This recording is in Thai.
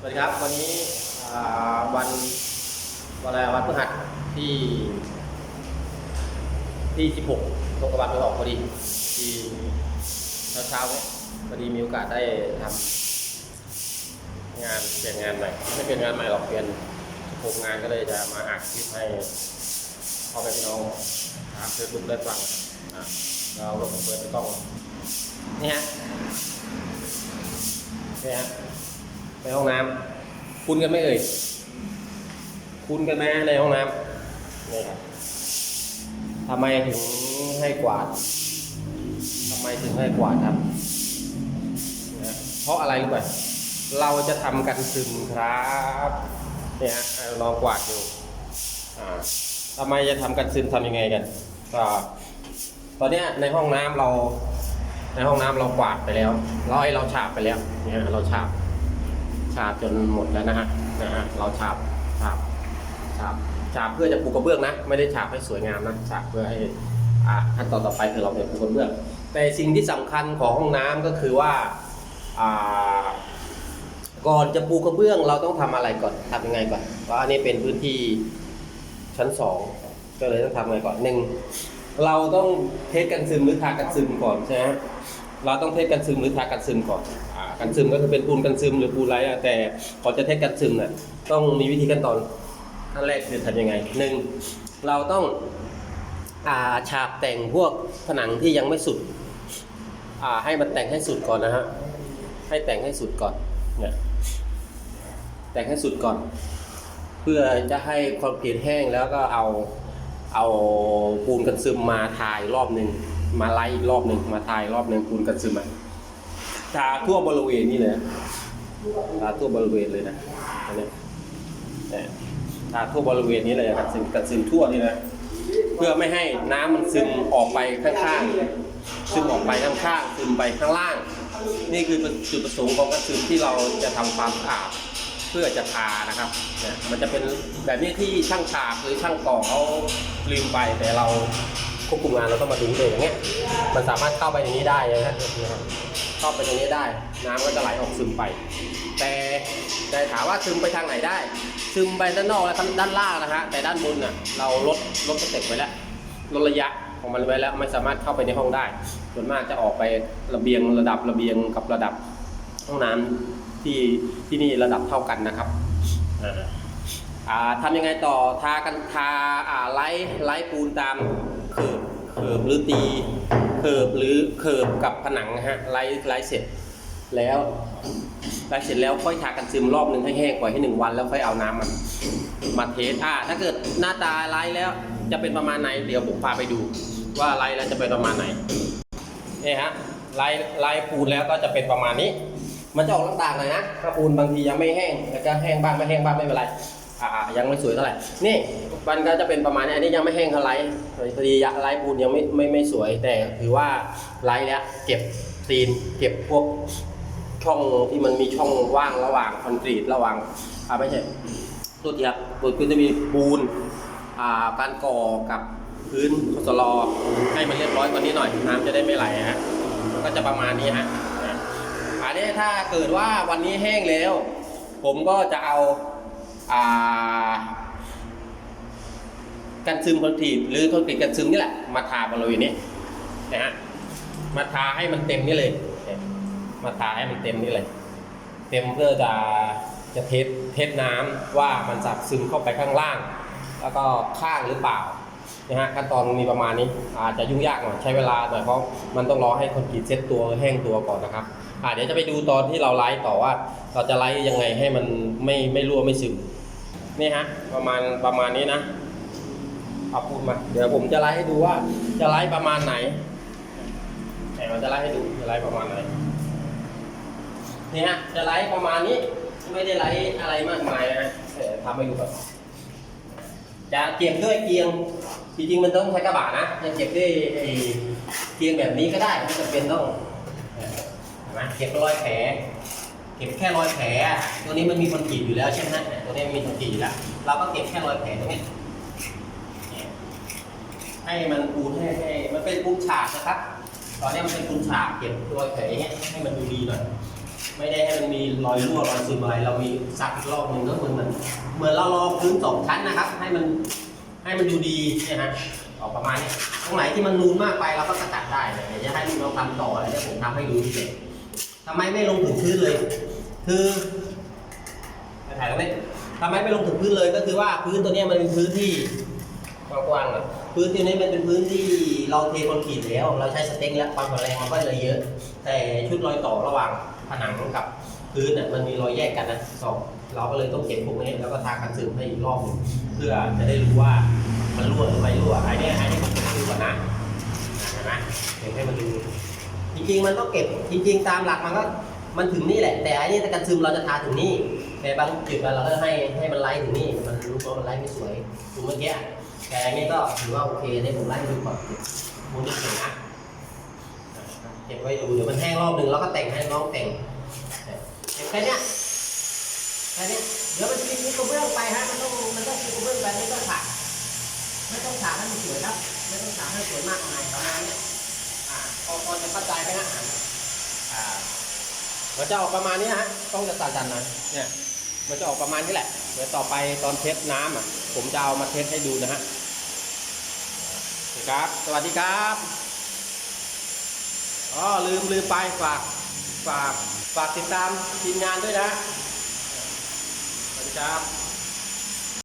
สวัสดีครับ วันนี้วันวันอะไรวันพฤหัสที่ที่ 16ตรงกับวันไปออกพอดีที่เช้าเช้าๆเนี่ยพอดีมีโอกาสได้ทำงานเปลี่ยนงานใหม่ไม่เป็นงานใหม่หรอกเปลี่ยนโครงงานก็เลยจะมาอัดคลิปให้พ่อแม่พี่น้องทางเฟซบุ๊กได้ฟังอะเราลงเปิดกล้องนี่ฮะนี่ฮะ ในห้องน้ำคุ้นกันไหมเอ่ย คุ้นกันไหมในห้องน้ำนี่ครับทำไมถึงให้กวาดทำไมถึงให้กวาดครับนะเพราะอะไรรู้ไหมเราจะทำกันซึมครับเนี่ยเอาลองกวาดดูอ่าทำไมจะทำกันซึมทำยังไงกันก็ตอนนี้ในห้องน้ำเรา ในห้องน้ำเรากวาดไปแล้วเราไอเราฉาบไปแล้วเนี่ยเราฉาบาบจนหมดแล้วนะฮะนะฮะเราฉาบฉาบฉาบฉาบเพื่อจะปูกระเบื้องนะ ไม่ได้ฉาบให้สวยงามนะฉาบเพื่อให้อ่าขั้นตอนต่อไปคือเราจะปูกระเบื้อง แต่สิ่งที่สำคัญของห้องน้ำก็คือว่าอ่าก่อนจะปูกระเบื้องเราต้องทำอะไรก่อนทำยังไงก่อนเพราะอันนี้เป็นพื้นที่ชั้นสองก็เลยต้องทำยังไงก่อนหนึ่งเราต้องเทสกันซึมหรือทากันซึมก่อนใช่ไหม เราต้องเทสกันซึมหรือทากันซึมก่อนอ่ากันซึมก็คือเป็นปูนกันซึมหรือปูนไรอะแต่ก่อจะเทสกันซึมน่ะต้องมีวิธีขั้นตอนขั้นแรกคือทำยังไงหนึ่งเราต้องอาฉาบแต่งพวกผนังที่ยังไม่สุดอ่าให้มันแต่งให้สุดก่อนนะฮะให้แต่งให้สุดก่อนเนี่ยแต่งให้สุดก่อน เพื่อจะให้คอนกรีตแห้งแล้วก็เอาเอาปูนกันซึมมาทายรอบหนึ่ง มาไล่อีกรอบหนึ่งมาทายรอบหนึ่งปูนกันซึมมทาทั่วบริเวณนี่เลยทาทั่วบริเวณเลยนะอันเนี่ยทาทั่วบริเวณนี้เลยกันซึมกันซึมทั่วนี่นะเพื่อไม่ให้น้ำมันซึมออกไปข้างๆซึมออกไปข้างๆซึมไปข้างล่าง นี่คือจุดประสงค์ของกันซึมที่เราจะทำความสะอาดเพื่อจะทานะครับเนี่ยมันจะเป็นแบบนี้ที่ช่างฉาบหรือช่างก่อเขาลืมไปแต่เรา ควบคุมงานเราต้องมาดูเลยอย่างเงี้ย มันสามารถเข้าไปในนี้ได้นะฮะนะครับเข้าไปในนี้ได้ น้ำก็จะไหลออกซึมไป แต่แต่ถามว่าซึมไปทางไหนได้ ซึมไปด้านนอกและด้านล่างนะฮะแต่ด้านบนน่ะเราลดลดสเต็ปไว้แล้วลดระยะของมันไว้แล้วไม่สามารถเข้าไปในห้องได้ ส่วนมากจะออกไประเบียงระดับระเบียงกับระดับห้องน้ำที่ที่นี่ระดับเท่ากันนะครับอ่าอ่าทำยังไงต่อทากันทาอ่าไล่ไล่ปูนตาม เขิบเขิบหรือตีเขิบหรือเขิบกับผนังฮะไล่ไล่เสร็จแล้วไล่เสร็จแล้วค่อยทากันซึมรอบหนึ่งให้แห้งปล่อยให้หนึ่งวันแล้วค่อยเอาน้ำมันมาเทสอ่าถ้าเกิดหน้าตาไล่แล้วจะเป็นประมาณไหนเดี๋ยวผมพาไปดู ว่าไล่แล้วจะเป็นประมาณไหนนี่ฮะไลายลายปูนแล้วก็จะเป็นประมาณนี้ มันจะออกต่างๆหน่อยนะถ้าปูนบางทียังไม่แห้งแล้วก็แห้งบ้างไม่แห้งบ้างไม่เป็นไร อ่ายังไม่สวยเท่าไหร่ นี่มันก็จะเป็นประมาณนี้อันนี้ยังไม่แห้งเท่าไหร่พอดีลายปูนยังไม่ไม่ไม่สวย แต่ถือว่าลายแล้วเก็บตีนเก็บพวกช่องที่มันมีช่องว่างระหว่างคอนกรีตระหว่างอ่าไม่ใช่ตัวที่ครับตัวคือจะมีปูนอ่าการก่อกับพื้นคอสลอให้มันเรียบร้อยกว่านี้หน่อยน้ำจะได้ไม่ไหลฮะก็จะประมาณนี้ฮะอันนี้ถ้าเกิดว่าวันนี้แห้งแล้ว ผมก็จะเอา กันซึมคอนกรีตหรือคอนกรีตกันซึมนี่แหละ มาทาบริเวณนี้นะฮะมาทาให้มันเต็มนี่เลย มาทาให้มันเต็มนี่เลย เต็มเพื่อจะจะเทสเทสน้ำว่ามันสับซึมเข้าไปข้างล่าง แล้วก็ข้างหรือเปล่านะฮะขั้นตอนมีประมาณนี้อาจจะยุ่งยากหน่อยใช้เวลาหน่อยเพราะมันต้องรอให้คอนกรีตเซ็ตตัวแห้งตัวก่อนนะครับอ่าเดี๋ยวจะไปดูตอนที่เราไลฟ์ต่อว่าเราจะไลฟ์ยังไงให้มันไม่ไม่รั่วไม่ซึม นี่ฮะประมาณประมาณนี้นะเอาพูดมา เดี๋ยวผมจะไลฟ์ให้ดูว่า จะไลฟ์ประมาณไหนแต่เราจะไลฟ์ให้ดูจะไลฟ์ประมาณไหนนี่ฮะจะไลฟ์ประมาณนี้ไม่ได้ไลฟ์อะไรมากมายนะทำให้ดูก่อนจะเก็บด้วยเกียง จริงๆมันต้องใช้กระบะนะจะเก็บด้วยเกียงแบบนี้ก็ได้ไม่จำเป็นต้องเห็นไหมเก็บรอยแผล เก็บแค่รอยแผล ตัวนี้มันมีคนกรีตอยู่แล้วใช่ไหมฮะตัวนี้มีคนกรีตอยู่แล้วเราก็เก็บแค่รอยแผลตรงนี้ให้มันปูนให้ให้มันเป็นปูนฉาบนะครับ ตอนนี้มันเป็นปูนฉาบเก็บรอยแผลให้ให้มันดูดีหน่อยไม่ได้ให้มันมีรอยรั่วรอยซึมอะไรเรามีซักอีกรอบหนึ่งก็เหมือนเหมือนเหมือนเรารองพื้นสองชั้นนะครับ ให้มันให้มันดูดีนี่ยฮะออกประมาณนี้ตรงไหนที่มันนูนมากไปเราก็สกัดได้เดี๋ยวจะให้ลูกเราทำต่ออะไรเดี๋ยวผมทำให้ดูทีเดียว ทำไมไม่ลงถึงพื้นเลย คือไปถ่ายตรงนี้ทำไมไม่ลงถึงพื้นเลยก็คือว่าพื้นตัวนี้มันเป็นพื้นที่กว้างๆอะพื้นที่นี้มันเป็นพื้นที่เราเทคอนกรีตแล้ว เราใช้สเต็กแล้วความแข็งแรงมันก็เลยเยอะ แต่ชุดรอยต่อระหว่างผนังกับพื้นน่ะมันมีรอยแยกกันนะสองเราก็เลยต้องเก็บพวกนี้แล้วก็ทากันซึมให้อีกรอบหนึ่งเพื่อจะได้รู้ว่ามันรั่วหรือไม่รั่วไอ้นี่ไอ้นี่ยผมเก็บให้ดูก่อนนะเห็นไหมเก็บให้มันดู จริงๆมันก็เก็บจริง ๆ ตามหลักมันก็มันถึงนี่แหละ แต่อ้นี่แต่กันซึมเราจะทาถึงนี่ แต่บางจุดเราก็ให้ให้มันไล่ถึงนี่มันรู้ว่ามันไล่ไม่สวยดูเมื่อกี้แต่อันนี้ก็ถือว่าโอเคได้ผมไล่ดูก่อนมุมนี้สวยนะเก็บไว้ดูเดี๋ยวมันแห้งรอบหนึ่งแล้วก็แต่งให้น้องแต่งเก็บแค่นี้แค่นี้เดี๋ยวมันจะมีกระเบื้องไปฮะมันต้องมันต้องมีกระเบื้องไปไม่ต้องฉากไม่ต้องฉากให้มันสวยครับไม่ต้องฉากให้สวยมากมายประมาณนี้ พอจะเข้าใจไหมฮะอ่ามันจะออกประมาณนี้ฮะต้องจะสั่นๆหน่อยเนี่ยมันจะออกประมาณนี้แหละเดี๋ยวต่อไปตอนเทสน้ำอะ ผมจะเอามาเทสให้ดูนะฮะโอเคครับ สวัสดีครับอ๋อลืมลืมไปฝากฝากฝากติดตามทีมงานด้วยนะสวัสดีครับ